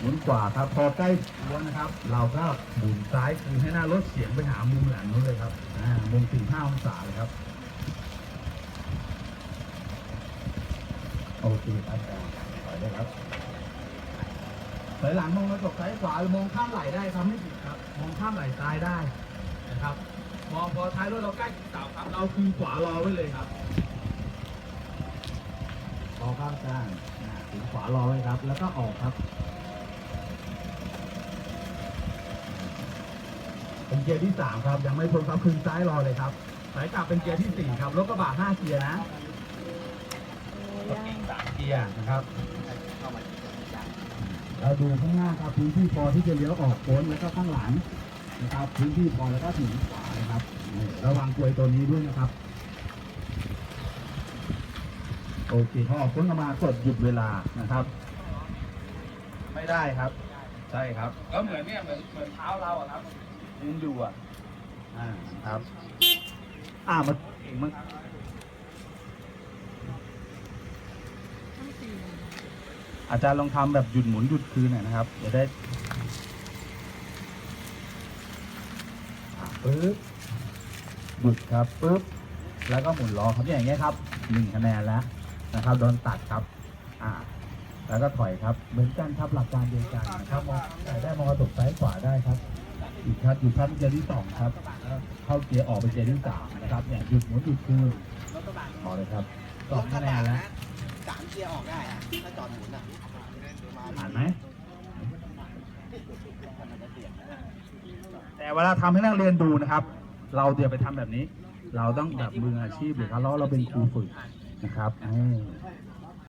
หมุนขวาครับ พอใกล้รั้วนะครับ เราก็หมุนซ้ายคือให้หน้ารถเฉียงไปหามุมหลังนู้นเลยครับมุมถึงห้าองศาเลยครับโอเคครับถอยได้ครับถอยหลังมองกระจกซ้ายขวาหรือมองข้ามไหลได้ครับไม่ผิดครับ มองข้ามไหลซ้ายได้นะครับมองพอท้ายรถเราใกล้ถึงเสาครับ เราคืนขวารอไว้เลยครับรอข้างกลางถึงขวารอไว้ครับ แล้วก็ออกครับ เป็นเกียร์ที่สามครับ ยังไม่พ้นครับคืนซ้ายรอเลยครับ สายกลับเป็นเกียร์ที่สี่ครับรถกระบะห้าเกียร์นะรถเก๋งสามเกียร์นะครับเราดูข้างหน้าครับพื้นที่พอที่จะเลี้ยวออกพ้นแล้วก็ข้างหลังนะครับพื้นที่พอแล้วก็ถึงขวานะครับนี่ระวังกลวยตัวนี้ด้วยนะครับ โอเคพอออกพ้นออกมากดหยุดเวลานะครับ ไม่ได้ครับ ใช่ครับ ก็เหมือนเนี่ยเหมือนเหมือนเท้าเราอะครับ ยืนอยู่อะอ่าครับ อ่ามาเก่งมากอาจารย์ลองทำแบบหยุดหมุนหยุดคืนหน่อยนะครับจะได้อะปึ๊บหยุดครับปึ๊บแล้วก็หมุนล้อครับอย่างเงี้ยครับหนึ่งคะแนนแล้วนะครับโดนตัดครับ อ่า แล้วก็ถอยครับ เหมือนกันครับหลักการเดียวกันนะครับมองซ้ายได้มองกระจกซ้ายขวาได้ครับ อีกครับอยู่ครับเกียร์ที่สองครับแล้วเข้าเกียร์ออกไปเกียร์ที่สามนะครับเนี่ยหยุดหมุนหยุดคืนพอเลยครับสองคะแนนแล้วสามเกียร์ออกได้อะถ้าจอดหมุนอะผ่านไหมแต่เวลาทำให้นักเรียนดูนะครับ เราเดี๋ยวไปทำแบบนี้ เราต้องแบบมืออาชีพเลยครับแล้วเราเป็นครูฝึกนะครับให้